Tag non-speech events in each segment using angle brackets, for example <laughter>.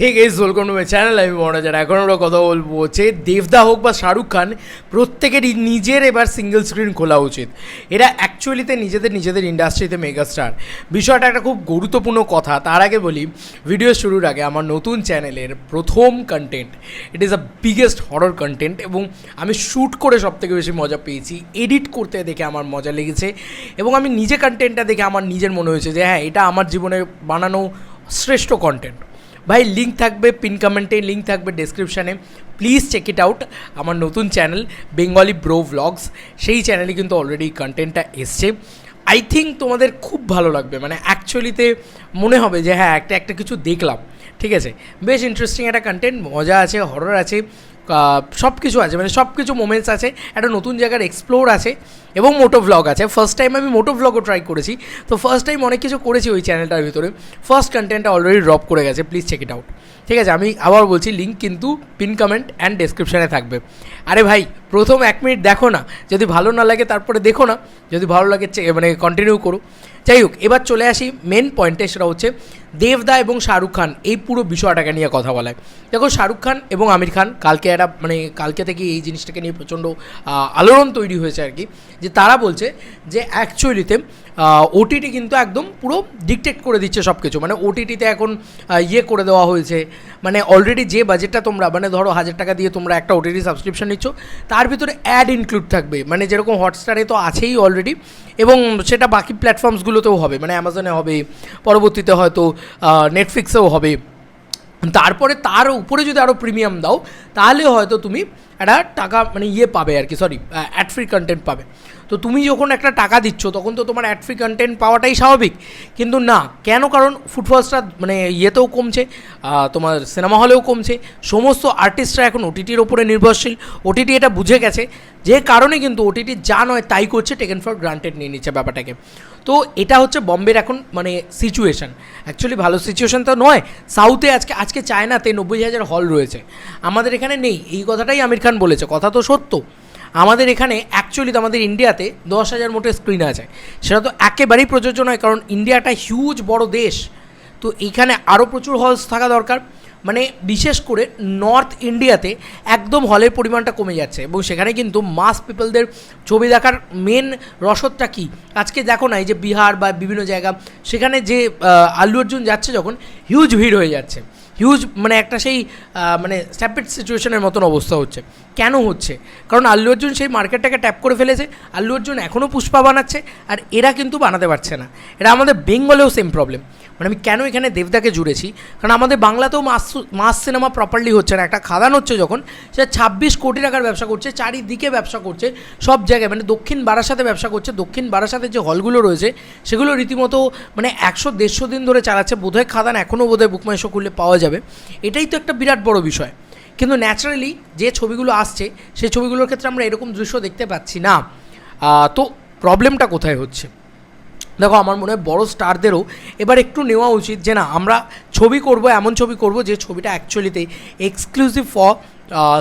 Hey guys welcome to my channel আমি মনে মহারাজার এখন আমরা কথা বলব যে দেবদা হোক বা শাহরুখ খান, প্রত্যেকেরই নিজের এবার সিঙ্গেল স্ক্রিন খোলা উচিত। এরা অ্যাকচুয়ালিতে নিজেদের নিজেদের ইন্ডাস্ট্রিতে মেগাস্টার বিষয়টা একটা খুব গুরুত্বপূর্ণ কথা। তার আগে বলি ভিডিও শুরুর আগে আমার নতুন চ্যানেলের প্রথম content it is a biggest horror content এবং আমি শ্যুট করে সব থেকে বেশি মজা পেয়েছি। এডিট করতে দেখে আমার মজা লেগেছে এবং আমি নিজে কন্টেন্টটা দেখে আমার নিজের মনে হয়েছে যে হ্যাঁ এটা আমার জীবনে বানানো শ্রেষ্ঠ কন্টেন্ট ভাই লিঙ্ক থাকবে পিন কমেন্টে লিঙ্ক থাকবে ডেসক্রিপশানে প্লিজ চেক ইট আউট আমার নতুন চ্যানেল বেঙ্গলি ব্রো ভ্লগস সেই চ্যানেলে কিন্তু অলরেডি কন্টেন্টটা এসছে। আই থিঙ্ক তোমাদের খুব ভালো লাগবে। মানে অ্যাকচুয়ালিতে মনে হবে যে হ্যাঁ একটা একটা কিছু দেখলাম। ঠিক আছে? বেশ ইন্টারেস্টিং একটা কন্টেন্ট মজা আছে হরর আছে। সব কিছু আছে মানে সব কিছু মোমেন্টস আছে, একটা নতুন জায়গার এক্সপ্লোর আছে এবং মোটো ভ্লগ আছে। ফার্স্ট টাইম আমি মোটো ভ্লগও ট্রাই করেছি। তো ফার্স্ট টাইম অনেক কিছু করেছি ওই চ্যানেলটার ভিতরে। ফার্স্ট কন্টেন্টটা অলরেডি ড্রপ করে গেছে প্লিজ চেক ইট আউট ঠিক আছে, আমি আবার বলছি লিঙ্ক কিন্তু পিন কমেন্ট অ্যান্ড ডেসক্রিপশানে থাকবে। আরে ভাই, প্রথম এক মিনিট দেখো না। যদি ভালো না লাগে তারপরে দেখো না। যদি ভালো লাগে মানে কন্টিনিউ করো। যাই হোক, এবার চলে আসি মেন পয়েন্টে সেটা হচ্ছে দেবদা এবং শাহরুখ খান, এই পুরো বিষয়টাকে নিয়ে কথা বলায়। দেখো, শাহরুখ খান এবং আমির খান কালকে একটা মানে কালকে থেকে এই জিনিসটাকে নিয়ে প্রচণ্ড আলোড়ন তৈরি হয়েছে আর কি, যে তারা বলছে যে অ্যাকচুয়ালিতে ওটিটি কিন্তু একদম পুরো ডিকটেক্ট করে দিচ্ছে সব কিছু মানে ওটিটিতে এখন ইয়ে করে দেওয়া হয়েছে মানে অলরেডি যে বাজেটটা তোমরা মানে ধরো হাজার টাকা দিয়ে তোমরা একটা ওটিটি সাবস্ক্রিপশন নিচ্ছ, তার ভিতরে অ্যাড ইনক্লুড থাকবে। মানে যেরকম হটস্টারে তো আছেই অলরেডি এবং সেটা বাকি প্ল্যাটফর্মসগুলোতেও হবে। মানে অ্যামাজনে হবে, পরবর্তীতে হয়তো নেটফ্লিক্সেও হবে। তারপরে তার উপরে যদি আরও প্রিমিয়াম দাও, তাহলে হয়তো তুমি একটা টাকা মানে ইয়ে পাবে আর কি সরি অ্যাড ফ্রি কন্টেন্ট পাবে। তো তুমি যখন একটা টাকা দিচ্ছ, তখন তো তোমার অ্যাড ফ্রি কন্টেন্ট পাওয়াটাই স্বাভাবিক। কিন্তু না, কেন? কারণ ফুটফলসটা মানে ইয়েতেও কমছে তোমার সিনেমা হলেও কমছে। সমস্ত আর্টিস্টরা এখন ওটিটির ওপরে নির্ভরশীল। ওটিটি এটা বুঝে গেছে, যে কারণে কিন্তু ওটিটি যা নয় তাই করছে টেকেন ফর গ্রান্টেড নিয়ে নিচ্ছে ব্যাপারটাকে। তো এটা হচ্ছে বম্বের এখন মানে সিচুয়েশান অ্যাকচুয়ালি ভালো সিচুয়েশান তো নয় সাউথে আজকে আজকে চায়নাতে নব্বই হাজার হল রয়েছে। আমাদের এখানে নেই, এই কথাটাই আমির খান বলেছে, কথা তো সত্য। আমাদের এখানে অ্যাকচুয়ালি তো আমাদের ইন্ডিয়াতে দশ হাজার মোটে স্ক্রিন আছে। সেটা তো একেবারেই প্রযোজ্য নয়, কারণ ইন্ডিয়াটা হিউজ বড় দেশ। তো এইখানে আরও প্রচুর হলস থাকা দরকার। মানে বিশেষ করে নর্থ ইন্ডিয়াতে একদম হলের পরিমাণটা কমে যাচ্ছে। এবং সেখানে কিন্তু মাস পিপলদের ছবি দেখার মেন রসদটা কী? আজকে দেখো না, এই যে বিহার বা বিভিন্ন জায়গা, সেখানে যে আল্লু অর্জুন যাচ্ছে যখন হিউজ ভিড় হয়ে যাচ্ছে। হিউজ মানে একটা সেই মানে স্ট্যাপিড সিচুয়েশনের মতন অবস্থা হচ্ছে। কেন হচ্ছে? কারণ আল্লু অর্জুন সেই মার্কেটটাকে ট্যাপ করে ফেলেছে, আল্লু অর্জুন এখনও পুষ্পা বানাচ্ছে, আর এরা কিন্তু বানাতে পারছে না। এটা আমাদের বেঙ্গলেও সেম প্রবলেম মানে আমি কেন এখানে দেবদাকে জুড়েছি? কারণ আমাদের বাংলাতেও মাস মাস সিনেমা প্রপারলি হচ্ছে না। একটা খাদান হচ্ছে যখন, সে ছাব্বিশ কোটি টাকার ব্যবসা করছে, চারিদিকে ব্যবসা করছে, সব জায়গায় মানে দক্ষিণ বারাসাতে ব্যবসা করছে, দক্ষিণ বারাসাতে যে হলগুলো রয়েছে, সেগুলো রীতিমতো মানে একশো দেড়শো দিন ধরে চালাচ্ছে। বোধহয় খাদান এখনও বোধহয় বুকমাইশো খুললে পাওয়া যাবে। এটাই তো একটা বিরাট বড় বিষয়। কিন্তু ন্যাচারালি যে ছবিগুলো আসছে, সেই ছবিগুলোর ক্ষেত্রে আমরা এরকম দৃশ্য দেখতে পাচ্ছি না। তো প্রবলেমটা কোথায় হচ্ছে? দেখো, আমার মনে হয় বড়ো স্টারদেরও এবার একটু নেওয়া উচিত যে না, আমরা ছবি করব, এমন ছবি করব যে ছবিটা অ্যাকচুয়ালিতে এক্সক্লুসিভ ফর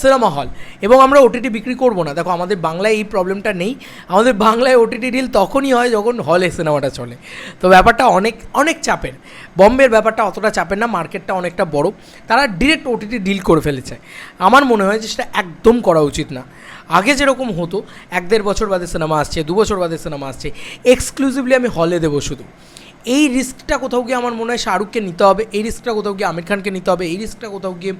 সিনেমা হল এবং আমরা ওটিটি বিক্রি করব না। দেখো, আমাদের বাংলায় এই প্রবলেমটা নেই। আমাদের বাংলায় ওটিটি ডিল তখনই হয় যখন হলে সিনেমাটা চলে। তো ব্যাপারটা অনেক অনেক চাপের। বম্বের ব্যাপারটা অতটা চাপের না মার্কেটটা অনেকটা বড়। তারা ডিরেক্ট ওটিটি ডিল করে ফেলেছে। আমার মনে হয় যে সেটা একদম করা উচিত না। আগে যেরকম হতো, এক দেড় বছর বাদে সিনেমা আসছে, দু বছর বাদে সিনেমা আসছে এক্সক্লুসিভলি আমি হলে দেবো শুধু। এই রিস্কটা কোথাও গিয়ে আমার মনে হয় শাহরুখকে নিতে হবে, এই রিস্কটা কোথাও গিয়ে আমির খানকে নিতে হবে, এই রিস্কটা কোথাও গিয়ে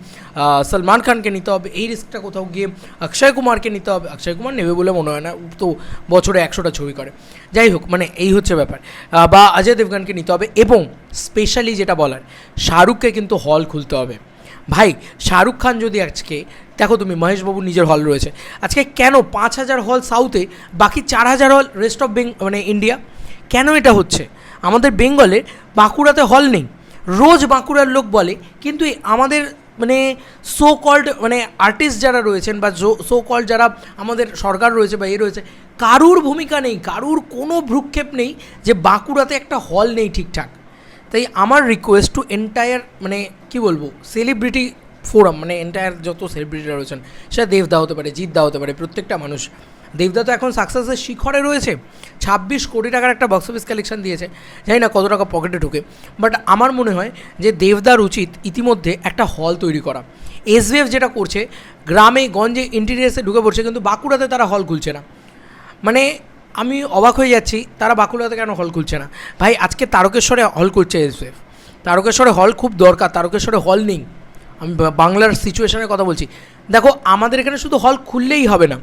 সলমান খানকে নিতে হবে, এই রিস্কটা কোথাও গিয়ে অক্ষয় কুমারকে নিতে হবে। অক্ষয় কুমার নেবে বলে মনে হয় না তো বছরে একশোটা ছবি করে। যাই হোক মানে এই হচ্ছে ব্যাপার। বা অজয় দেবগানকে নিতে হবে এবং স্পেশালি যেটা বলার, শাহরুখকে কিন্তু হল খুলতে হবে। ভাই, শাহরুখ খান যদি আজকে দেখো তুমি মহেশবাবু নিজের হল রয়েছে। আজকে কেন পাঁচ হাজার হল সাউথে বাকি চার হাজার হল রেস্ট অফ বেং মানে ইন্ডিয়া কেন এটা হচ্ছে? আমাদের বেঙ্গলে বাঁকুড়াতে হল নেই। রোজ বাঁকুড়ার লোক বলে, কিন্তু আমাদের মানে সো কল্ড মানে আর্টিস্ট যারা রয়েছেন বা সো কল্ড যারা আমাদের সরকার রয়েছে বা এ রয়েছে, কারুর ভূমিকা নেই, কারুর কোনো ভ্রুক্ষেপ নেই যে বাঁকুড়াতে একটা হল নেই ঠিকঠাক। তাই আমার রিকোয়েস্ট টু এন্টায়ার মানে কি বলব সেলিব্রিটি ফোরাম মানে এন্টায়ার যত সেলিব্রিটিরা রয়েছেন, সেটা দেবদা হতে পারে, জিৎদা হতে পারে, প্রত্যেকটা মানুষ। দেবদা তো এখন সাকসেসের শিখরে রয়েছে। ছাব্বিশ কোটি টাকার একটা বক্স অফিস কালেকশন দিয়েছে। জানি না কত টাকা পকেটে ঢুকে। বাট আমার মনে হয় যে দেবদার উচিত ইতিমধ্যে একটা হল তৈরি করা। এসবিএফ যেটা করছে, গ্রামে, গঞ্জে ইন্টিরিয়ার্সে ঢুকে পড়ছে, কিন্তু বাঁকুড়াতে তারা হল খুলছে না। মানে আমি অবাক হয়ে যাচ্ছি, তারা বাঁকুড়াতে কেন হল খুলছে না? ভাই, আজকে তারকেশ্বরে হল করছে এসবিএফ তারকেশ্বরে হল খুব দরকার, তারকেশ্বরে হল নেই। আমি বাংলার সিচুয়েশনের কথা বলছি। দেখো, আমাদের এখানে শুধু হল খুললেই হবে না।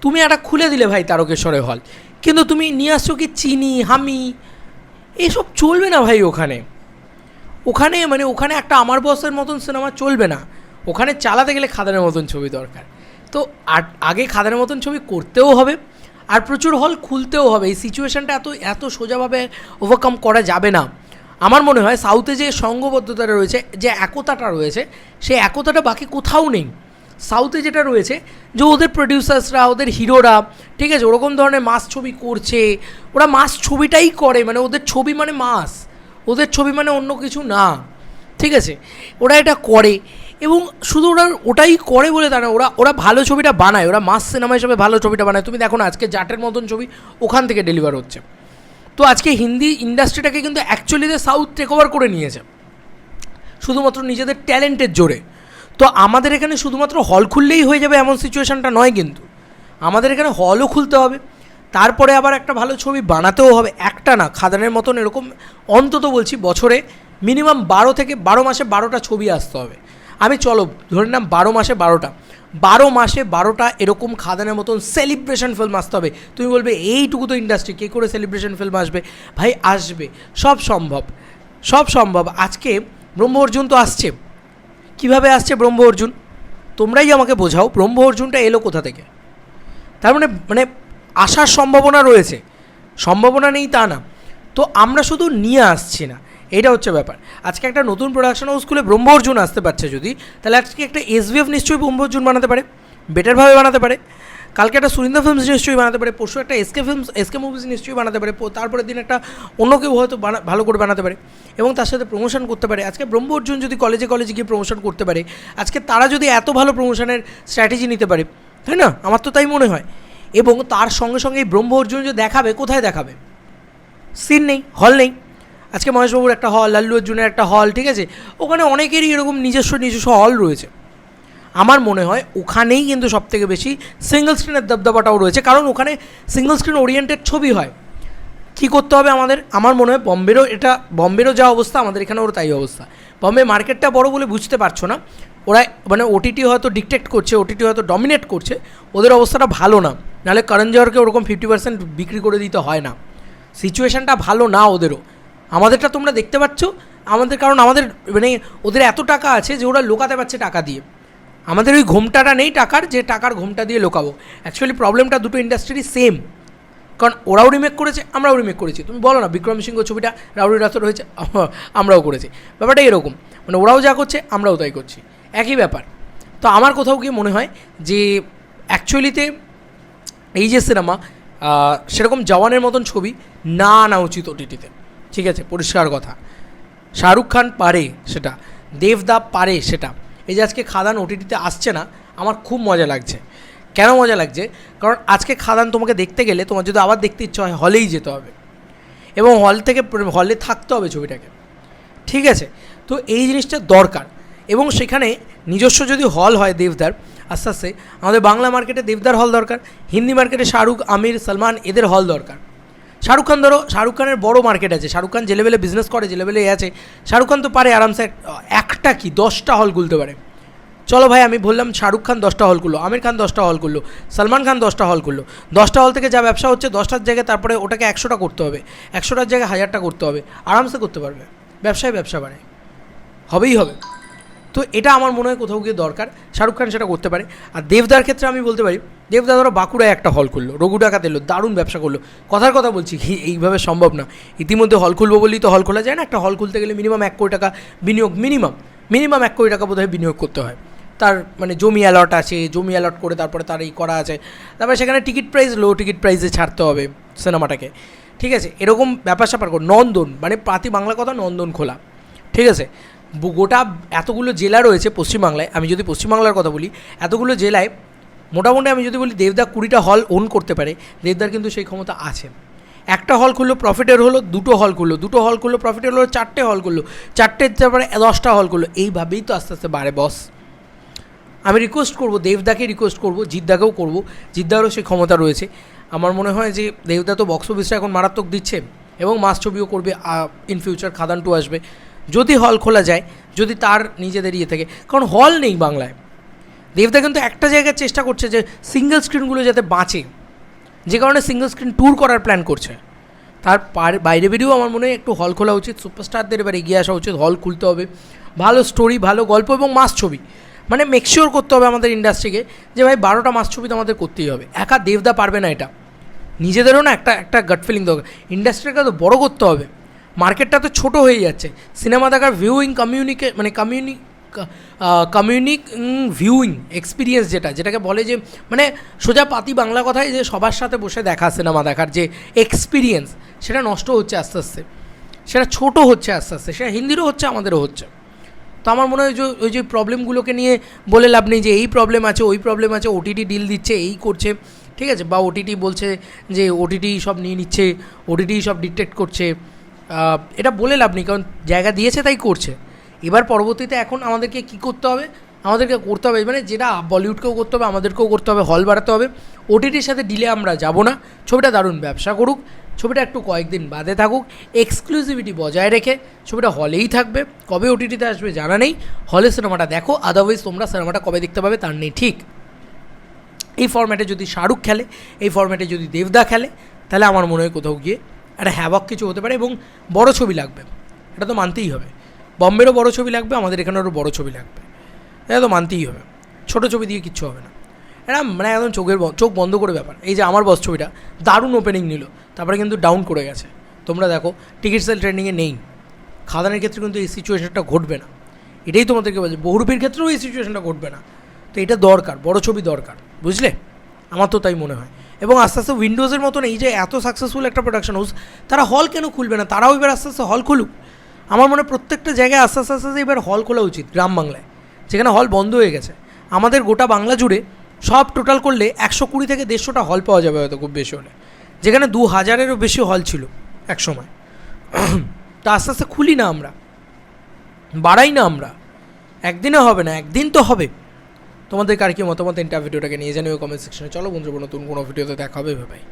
তুমি একটা খুলে দিলে ভাই তারকেশ্বরের হল কিন্তু তুমি নিয়ে আসছো কি চিনি, হামি? এসব চলবে না ভাই ওখানে। ওখানে মানে ওখানে একটা আমার বসের মতন সিনেমা চলবে না। ওখানে চালাতে গেলে খাদানের মতন ছবি দরকার। তো আর- আগে খাদানের মতন ছবি করতেও হবে। আর প্রচুর হল খুলতেও হবে। এই সিচুয়েশানটা এত এত সোজাভাবে ওভারকাম করা যাবে না। আমার মনে হয় সাউথে যে সঙ্গবদ্ধতাটা রয়েছে, যে একতাটা রয়েছে সেই একতাটা বাকি কোথাও নেই। সাউথে যেটা রয়েছে, যে ওদের প্রডিউসার্সরা ওদের হিরোরা, ঠিক আছে, ওরকম ধরনের মাস ছবি করছে, ওরা মাস ছবিটাই করে মানে ওদের ছবি মানে মাস, ওদের ছবি মানে অন্য কিছু না, ঠিক আছে? ওরা এটা করে, এবং শুধু ওরা, ওটাই করে বলে তা না, ওরা ওরা ভালো ছবিটা বানায়, ওরা মাস সিনেমা হিসেবে ভালো ছবিটা বানায়। তুমি দেখো না, আজকে জাটের মতন ছবি ওখান থেকে ডেলিভার হচ্ছে। তো আজকে হিন্দি ইন্ডাস্ট্রিটাকে কিন্তু অ্যাকচুয়ালিতে সাউথ টেক ওভার করে নিয়েছে। শুধুমাত্র নিজেদের ট্যালেন্টের জোরে। তো আমাদের এখানে শুধুমাত্র হল খুললেই হয়ে যাবে এমন সিচুয়েশানটা নয় কিন্তু। আমাদের এখানে হলও খুলতে হবে। তারপরে আবার একটা ভালো ছবি বানাতেও হবে। একটা না, খাদানের মতন এরকম অন্তত বলছি বছরে মিনিমাম বারো থেকে বারো মাসে বারোটা ছবি আসতে হবে। আমি, চলো, ধরে নাম বারো মাসে বারোটা। বারো মাসে বারোটা এরকম খাদানের মতন সেলিব্রেশন ফিল্ম আসতে হবে। তুমি বলবে, এইটুকু তো ইন্ডাস্ট্রি কে করে সেলিব্রেশন ফিল্ম আসবে? ভাই, আসবে। সব সম্ভব। সব সম্ভব। আজকে ব্রহ্ম অর্জুন তো আসছে। কীভাবে আসছে ব্রহ্ম অর্জুন? তোমরাই আমাকে বোঝাও, ব্রহ্ম অর্জুনটা এলো কোথা থেকে? তার মানে মানে আসার সম্ভাবনা রয়েছে। সম্ভাবনা নেই তা না। তো আমরা শুধু নিয়ে আসছি না। এটা হচ্ছে ব্যাপার। আজকে একটা নতুন প্রোডাকশন হাউস স্কুলে ব্রহ্ম অর্জুন আসতে পারছে যদি, তাহলে আজকে একটা এসবিএফ নিশ্চয়ই ব্রহ্ম অর্জুন বানাতে পারে বেটারভাবে বানাতে পারে। কালকে একটা সুরিন্দর ফিল্মস নিশ্চয়ই বানাতে পারে, পরশু একটা এসকে ফিল্মস এসকে মুভিজ নিশ্চয়ই বানাতে পারে তারপরের দিন একটা অন্য কেউ হয়তো ভালো করে বানাতে পারে এবং তার সাথে প্রমোশন করতে পারে। আজকে ব্রহ্ম অর্জুন যদি কলেজে কলেজে গিয়ে প্রমোশন করতে পারে, আজকে তারা যদি এত ভালো প্রমোশনের স্ট্র্যাটেজি নিতে পারে, তাই না? আমার তো তাই মনে হয়। এবং তার সঙ্গে সঙ্গে এই ব্রহ্ম অর্জুন যে দেখাবে, কোথায় দেখাবে? সিন নেই হল নেই। আজকে মহেশবাবুর একটা হল লাল্লু অর্জুনের একটা হল ঠিক আছে? ওখানে অনেকেরই এরকম নিজস্ব নিজস্ব হল রয়েছে। আমার মনে হয় ওখানেই কিন্তু সবথেকে বেশি সিঙ্গল স্ক্রিনের দবদবাটাও রয়েছে, কারণ ওখানে সিঙ্গল স্ক্রিন ওরিয়েন্টেড ছবি হয়। কী করতে হবে আমাদের? আমার মনে হয় বম্বেরও এটা, বম্বেরও যা অবস্থা, আমাদের এখানেও তাই অবস্থা। বম্বে মার্কেটটা বড় বলে বুঝতে পারছ না। ওরা মানে ওটিটি হয়তো ডিকটেক্ট করছে ওটিটি হয়তো ডমিনেট করছে, ওদের অবস্থাটা ভালো না। নাহলে করণ জহরকে ওরকম ফিফটি পার্সেন্ট বিক্রি করে দিতে হয় না। সিচুয়েশানটা ভালো না ওদেরও। আমাদেরটা তোমরা দেখতে পাচ্ছ। আমাদের কারণ আমাদের মানে ওদের এত টাকা আছে যে ওরা লোকাতে পারছে টাকা দিয়ে। আমাদের ওই ঘোমটাটা নেই টাকার, যে টাকার ঘোমটা দিয়ে লোকাবো। অ্যাকচুয়ালি প্রবলেমটা দুটো ইন্ডাস্ট্রিরই সেম কারণ ওরাও রিমেক করেছে, আমরাও রিমেক করেছি। তুমি বলো না, বিক্রম সিংহ ছবিটা রাউরি রাস্তর হয়েছে, <laughs> আমরাও করেছি। ব্যাপারটা এরকম। মানে ওরাও যা করছে, আমরাও তাই করছি। একই ব্যাপার। তো আমার কোথাও গিয়ে মনে হয় যে অ্যাকচুয়ালিতে এই যে সিনেমা সেরকম জওয়ানের মতন ছবি না আনা উচিত ওটিটিতে ঠিক আছে, পরিষ্কার কথা। শাহরুখ খান পারে সেটা দেবদা পারে সেটা। এই যে আজকে খাদান ওটিটিতে আসছে না, আমার খুব মজা লাগছে। কেন মজা লাগছে? কারণ আজকে খাদান তোমাকে দেখতে গেলে তোমার যদি আবার দেখতে ইচ্ছা হয় হলেই যেতে হবে। এবং হল থেকে হলে থাকতে হবে ছবিটাকে। ঠিক আছে? তো এই জিনিসটা দরকার। এবং সেখানে নিজস্ব যদি হল হয় দেবদার, আস্তে আস্তে, আমাদের বাংলা মার্কেটে দেবদার হল দরকার, হিন্দি মার্কেটে শাহরুখ, আমির, সলমান, এদের হল দরকার। শাহরুখ খান ধরো, শাহরুখ খানের বড় মার্কেট আছে, শাহরুখ খান যে লেভেলে বিজনেস করে, যে লেভেলে আছে, শাহরুখ খান তো পারে আরামসে এক- একটা কি, দশটা হল খুলতে পারে। চলো ভাই, আমি বললাম শাহরুখ খান দশটা হল করল আমির খান দশটা হল করল সলমান খান দশটা হল করল দশটা হল থেকে যা ব্যবসা হচ্ছে, দশটার জায়গায় তারপরে ওটাকে একশোটা করতে হবে, একশোটার জায়গায় হাজারটা করতে হবে, আরামসে করতে পারবে। ব্যবসায় ব্যবসা বাড়ে। হবেই হবে। তো এটা আমার মনে হয় কোথাও গিয়ে দরকার। শাহরুখ খান সেটা করতে পারে। আর দেবদার ক্ষেত্রে আমি বলতে পারি, দেবদা ধরো বাঁকুড়ায় একটা হল করল রঘু ডাকাত এলো দারুণ ব্যবসা করল। কথার কথা বলছি এইভাবে সম্ভব না। ইতিমধ্যে হল খুলবো বলেই তো হল খোলা যায় না। একটা হল খুলতে গেলে মিনিমাম এক কোটি টাকা বিনিয়োগ মিনিমাম মিনিমাম এক কোটি টাকা বোধহয় বিনিয়োগ করতে হয়। তার মানে জমি অ্যালট আছে, জমি অ্যালট করে তারপরে তার এই করা আছে। তারপরে সেখানে টিকিট প্রাইস লো টিকিট প্রাইসে ছাড়তে হবে সিনেমাটাকে ঠিক আছে? এরকম ব্যাপার স্যাপার নন্দন মানে পাতি বাংলা কথা নন্দন খোলা। ঠিক আছে? গোটা এতগুলো জেলা রয়েছে পশ্চিমবাংলায়, আমি যদি পশ্চিমবাংলার কথা বলি, এতগুলো জেলায় মোটামুটি আমি যদি বলি দেবদা কুড়িটা হল ওন করতে পারে, দেবদার কিন্তু সেই ক্ষমতা আছে। একটা হল খুললো প্রফিটের হলো, দুটো হল খুললো, দুটো হল খুললো প্রফিটের হলো, চারটে হল খুললো, চারটে তারপরে দশটা হল খুললো, এইভাবেই তো আস্তে আস্তে বাড়ে বস আমি রিকোয়েস্ট করব, দেবদাকে রিকোয়েস্ট করব, জিদ্দাকেও করব, জিদ্দারও সেই ক্ষমতা রয়েছে। আমার মনে হয় যে দেবদা তো বক্স অফিসটা এখন মারাত্মক দিচ্ছে এবং মাস ছবিও করবে ইন ফিউচার খাদান টু আসবে। যদি হল খোলা যায়, যদি তার নিজেদের ইয়ে থেকে। কারণ হল নেই বাংলায়। দেবদা কিন্তু একটা জায়গায় চেষ্টা করছে যে সিঙ্গেল স্ক্রিনগুলো যাতে বাঁচে। যে কারণে সিঙ্গেল স্ক্রিন ট্যুর করার প্ল্যান করছে। তার বাইরে বেরিয়েও আমার মনে হয় একটু হল খোলা উচিত সুপারস্টারদের এবার এগিয়ে আসা উচিত হল খুলতে হবে। ভালো স্টোরি ভালো গল্প এবং মাস ছবি। মানে মেকশিওর করতে হবে আমাদের ইন্ডাস্ট্রিকে যে ভাই বারোটা মাস ছবি তো আমাদের করতেই হবে। একা দেবদা পারবে না এটা। নিজেদেরও না একটা একটা গাট ফিলিং দরকার। ইন্ডাস্ট্রিটাকে তো বড় করতে হবে। মার্কেটটা তো ছোট হয়ে যাচ্ছে। সিনেমা দেখার ভিউইং কমিউনিকে মানে কমিউনি কমিউনিক ভিউইং এক্সপিরিয়েন্স যেটা, যেটাকে বলে যে মানে সোজা পাতি বাংলা কথায় যে সবার সাথে বসে দেখা সিনেমা দেখার যে এক্সপিরিয়েন্স সেটা নষ্ট হচ্ছে আস্তে আস্তে। সেটা ছোট হচ্ছে আস্তে আস্তে, সেটা হিন্দিরও হচ্ছে, আমাদেরও হচ্ছে। তো আমার মনে হয় যে ওই যে প্রবলেমগুলোকে নিয়ে বলে লাভ নেই যে এই প্রবলেম আছে, ওই প্রবলেম আছে ওটিটি ডিল দিচ্ছে, এই করছে, ঠিক আছে? বা ওটিটি বলছে যে ওটিটি সব নিয়ে নিচ্ছে ওটিটি সব ডিটেক্ট করছে। এটা বলে লাভ নেই, কারণ জায়গা দিয়েছে তাই করছে। এবার পরবর্তীতে এখন আমাদেরকে কি করতে হবে? আমাদেরকে করতে হবে মানে যেটা বলিউডকেও করতে হবে, আমাদেরকেও করতে হবে, হল বাড়াতে হবে। ওটিটির সাথে ডিলে আমরা যাব না। ছবিটা দারুণ ব্যবসা করুক, ছবিটা একটু কয়েকদিন বাদে থাকুক এক্সক্লুসিভিটি বজায় রেখে ছবিটা হলেই থাকবে। কবে ওটিটিতে আসবে জানা নেই। হলে সিনেমাটা দেখো আদারওয়াইজ তোমরা সিনেমাটা কবে দেখতে পাবে তার নেই ঠিক। এই ফর্ম্যাটে যদি শাহরুখ খেলে, এই ফর্ম্যাটে যদি দেবদা খেলে, তাহলে আমার মনে হয় কোথাও গিয়ে একটা হ্যাবক কিছু হতে পারে এবং বড় ছবি লাগবে। এটা তো মানতেই হবে। বম্বেরও বড় ছবি লাগবে, আমাদের এখানেরও বড় ছবি লাগবে। এটা তো মানতেই হবে। ছোটো ছবি দিয়ে কিচ্ছু হবে না। এটা মানে একদম চোখের চোখ বন্ধ করে ব্যাপার। এই যে আমার বস ছবিটা, দারুণ ওপেনিং নিল। তারপরে কিন্তু ডাউন করে গেছে। তোমরা দেখো টিকিট সেল ট্রেন্ডিংয়ে নেই। খাদানের ক্ষেত্রে কিন্তু এই সিচুয়েশনটা ঘটবে না। এটাই তোমাদেরকে বলছি, বহুরূপীর ক্ষেত্রেও এই সিচুয়েশনটা ঘটবে না। তো এটা দরকার, বড় ছবি দরকার। বুঝলে? আমার তো তাই মনে হয়। এবং আস্তে আস্তে উইন্ডোজের মতন এই যে এত সাকসেসফুল একটা প্রোডাকশন হাউস তারা হল কেন খুলবে না? তারাও এবার আস্তে আস্তে হল খুলুক। আমার মনে প্রত্যেকটা জায়গায় আস্তে আস্তে আস্তে এবার হল খোলা উচিত গ্রাম বাংলায়। যেখানে হল বন্ধ হয়ে গেছে। আমাদের গোটা বাংলা জুড়ে সব টোটাল করলে একশো কুড়ি থেকে দেড়শোটা হল পাওয়া যাবে হয়তো খুব বেশি হলে। যেখানে দু হাজারেরও বেশি হল ছিল এক সময় <clears throat> তা আস্তে আস্তে খুলি না আমরা। বাড়াই না আমরা। একদিনে হবে না, একদিন তো হবে। তোমাদের কার কি মতামত? ইন্টার ভিডিওটাকে নিয়ে জানিও কমেন্ট সেকশনে চলো বন্ধুরা, নতুন কোনো ভিডিওতে দেখা হবে ভাই